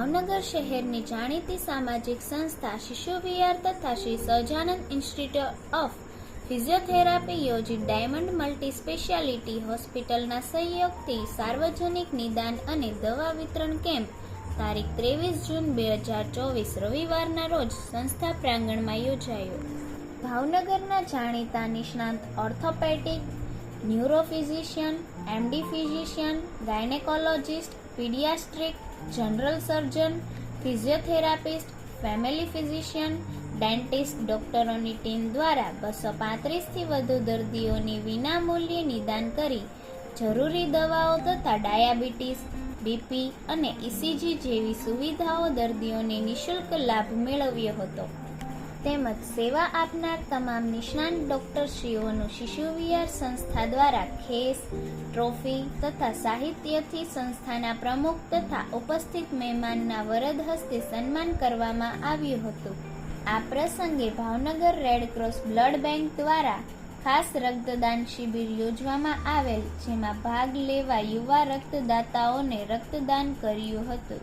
ભાવનગર શહેરની જાણીતી સામાજિક સંસ્થા શિશુ વિહાર તથા Shri Sahajanand institute of physiotherapy યોજિત diamond multi speciality હોસ્પિટલના સહયોગથી સાર્વજનિક નિદાન અને દવા વિતરણ કેમ્પ તારીખ ત્રેવીસ જૂન બે હજાર ચોવીસ રવિવારના રોજ સંસ્થા પ્રાંગણમાં યોજાયો. ભાવનગરના જાણીતા નિષ્ણાંત orthopaedic neurophysician, MD physician, gynaecologist, paediatric, general surgeon, physiotherapist, family physician, dentist ડોક્ટરોની ટીમ દ્વારા બસો પાંત્રીસથી વધુ દર્દીઓની વિનામૂલ્યે નિદાન કરી જરૂરી દવાઓ તથા ડાયાબિટીસ, બીપી અને ઇસીજી જેવી સુવિધાઓ દર્દીઓને નિઃશુલ્ક લાભ મેળવ્યો હતો. તેમજ સેવા આપનાર તમામ નિષ્ણાંત ડોક્ટરશ્રીઓનું શિશુવિહાર સંસ્થા દ્વારા ખેસ, ટ્રોફી તથા સાહિત્યથી સંસ્થાના પ્રમુખ તથા ઉપસ્થિત મહેમાનના વરદ હસ્તે સન્માન કરવામાં આવ્યું હતું. આ પ્રસંગે ભાવનગર રેડક્રોસ બ્લડ બેંક દ્વારા ખાસ રક્તદાન શિબિર યોજવામાં આવેલ, જેમાં ભાગ લેવા યુવા રક્તદાતાઓને રક્તદાન કર્યું હતું.